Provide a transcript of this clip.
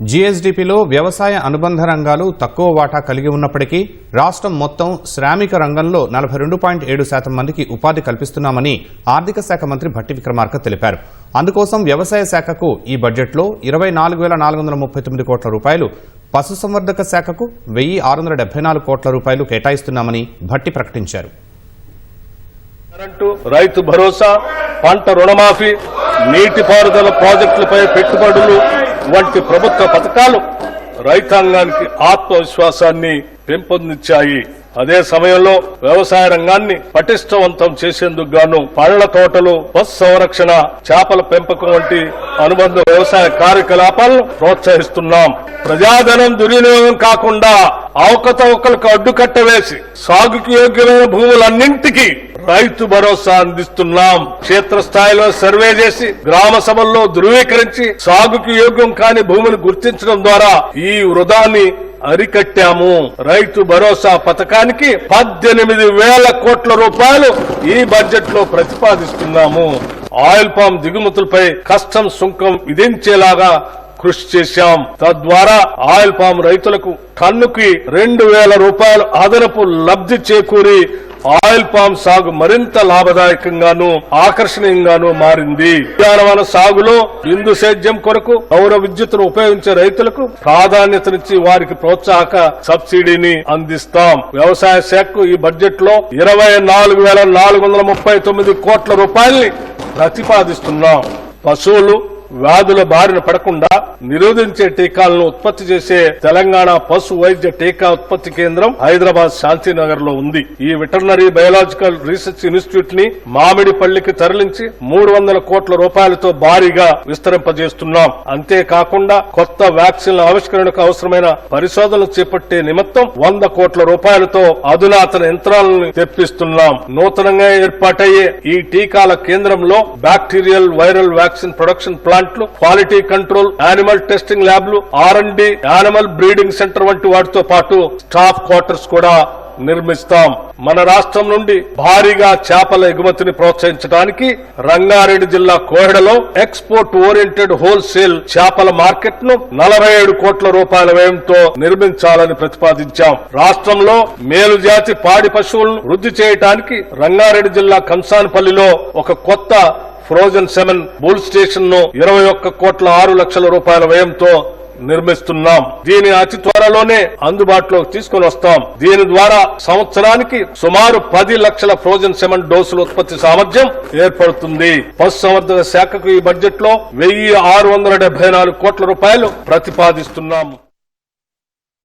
జీఎస్డీపీలో వ్యవసాయ అనుబంధ రంగాలు తక్కువ వాటా కలిగి ఉన్నప్పటికీ రాష్ట్రం మొత్తం శ్రామిక రంగంలో నలభై రెండు పాయింట్ ఏడు శాతం మందికి ఉపాధి కల్పిస్తున్నామని ఆర్థిక శాఖ మంత్రి భట్టి విక్రమార్క తెలిపారు. అందుకోసం వ్యవసాయ శాఖకు ఈ బడ్జెట్లో ఇరవై నాలుగు వేల నాలుగు వందల ముప్పై తొమ్మిది కోట్ల రూపాయలు పశుసంవర్ధక శాఖకు వెయ్యి ఆరు వందల డెబ్బై నాలుగు కోట్ల రూపాయలు కేటాయిస్తున్నామని భట్టి ప్రకటించారు. కరెంటు రైతు భరోసా పంట రుణమాఫీ నీటిపారుదల ప్రాజెక్టులపై పెట్టుబడులు వంటి ప్రభుత్వ పథకాలు రైతాంగానికి ఆత్మవిశ్వాసాన్ని పెంపొందించాయి. అదే సమయంలో వ్యవసాయ రంగాన్ని పటిష్టవంతం చేసేందుకు గాను పళ్ళ తోటలు పశు సంరక్షణ చేపల పెంపకం వంటి అనుబంధ వ్యవసాయ కార్యకలాపాలను ప్రోత్సహిస్తున్నాం. ప్రజాధనం దుర్వినియోగం కాకుండా అవకతవకలకు అడ్డుకట్ట వేసి సాగుకు యోగ్యమైన భూములన్నింటికీ రైతు భరోసా అందిస్తున్నాం. క్షేత్రస్థాయిలో సర్వే చేసి గ్రామ సభల్లో ధృవీకరించి సాగుకు యోగ్యం కాని భూమిని గుర్తించడం ద్వారా ఈ వృధాన్ని అరికట్టాము. రైతు భరోసా పథకానికి పద్దెనిమిది వేల కోట్ల రూపాయలు ఈ బడ్జెట్లో ప్రతిపాదిస్తున్నాము. ఆయిల్ పామ్ దిగుమతులపై కస్టమ్ సుంకం విధించేలాగా కృషి చేశాం. తద్వారా ఆయిల్ పామ్ రైతులకు టన్నుకి రెండు వేల రూపాయలు అదనపు లబ్ధి చేకూరి ఆయిల్ పామ్ సాగు మరింత లాభదాయకంగాను ఆకర్షణీయంగాను మారింది. ఉద్యానవన సాగులో బిందు సేద్యం కొరకు సౌర విద్యుత్తును ఉపయోగించే రైతులకు ప్రాధాన్యతనిచ్చి వారికి ప్రోత్సాహక సబ్సిడీని అందిస్తాం. వ్యవసాయ శాఖకు ఈ బడ్జెట్లో ఇరవై నాలుగు వేల నాలుగు వందల ముప్పై తొమ్మిది కోట్ల రూపాయల్ని ప్రతిపాదిస్తున్నాం. పశువులు వ్యాధుల బారిన పడకుండా నిరోధించే టీకాలను ఉత్పత్తి చేసే తెలంగాణ పశు వైద్య టీకా ఉత్పత్తి కేంద్రం హైదరాబాద్ శాంతినగర్లో ఉంది. ఈ వెటర్నరీ బయోలాజికల్ రీసెర్చ్ ఇన్స్టిట్యూట్ని మామిడిపల్లికి తరలించి మూడు వందల కోట్ల రూపాయలతో భారీగా విస్తరింపజేస్తున్నాం. అంతేకాకుండా కొత్త వ్యాక్సిన్ల ఆవిష్కరణకు అవసరమైన పరిశోధనలు చేపట్టే నిమిత్తం వంద కోట్ల రూపాయలతో అధునాతన యంత్రాలను తెప్పిస్తున్నాం. నూతనంగా ఏర్పాటయ్యే ఈ టీకాల కేంద్రంలో బ్యాక్టీరియల్ వైరల్ వ్యాక్సిన్ ప్రొడక్షన్ ప్లాంట్లు క్వాలిటీ కంట్రోల్ యానిమల్ టెస్టింగ్ ల్యాబ్లు R and D animal breeding centre వంటి వాటితో పాటు స్టాఫ్ క్వార్టర్స్ కూడా నిర్మిస్తాం. మన రాష్ట్రం నుండి భారీగా చేపల ఎగుమతిని ప్రోత్సహించడానికి రంగారెడ్డి జిల్లా కోహెడలో ఎక్స్పోర్ట్ ఓరియంటెడ్ హోల్సేల్ చేపల మార్కెట్ను నలభై ఏడు కోట్ల రూపాయల వ్యయంతో నిర్మించాలని ప్రతిపాదించాం. రాష్ట్రంలో మేలు జాతి పాడి పశువులను వృద్ధి చేయడానికి రంగారెడ్డి జిల్లా కంసానపల్లిలో ఒక కొత్త ఫ్రోజన్ సెవెన్ బుల్ స్టేషన్ను ఇరవై ఒక్క కోట్ల ఆరు లక్షల రూపాయల వ్యయంతో నిర్మిస్తున్నాం. దీని అతి త్వరలోనే అందుబాటులోకి తీసుకుని వస్తాం. దీని ద్వారా సంవత్సరానికి సుమారు పది లక్షల ఫ్రోజన్ సిమెంట్ డోసుల ఉత్పత్తి సామర్థ్యం ఏర్పడుతుంది. పశుసంవర్ధక శాఖకు ఈ బడ్జెట్లో వెయ్యి ఆరు వందల డెబ్బై నాలుగు కోట్ల రూపాయలు ప్రతిపాదిస్తున్నాము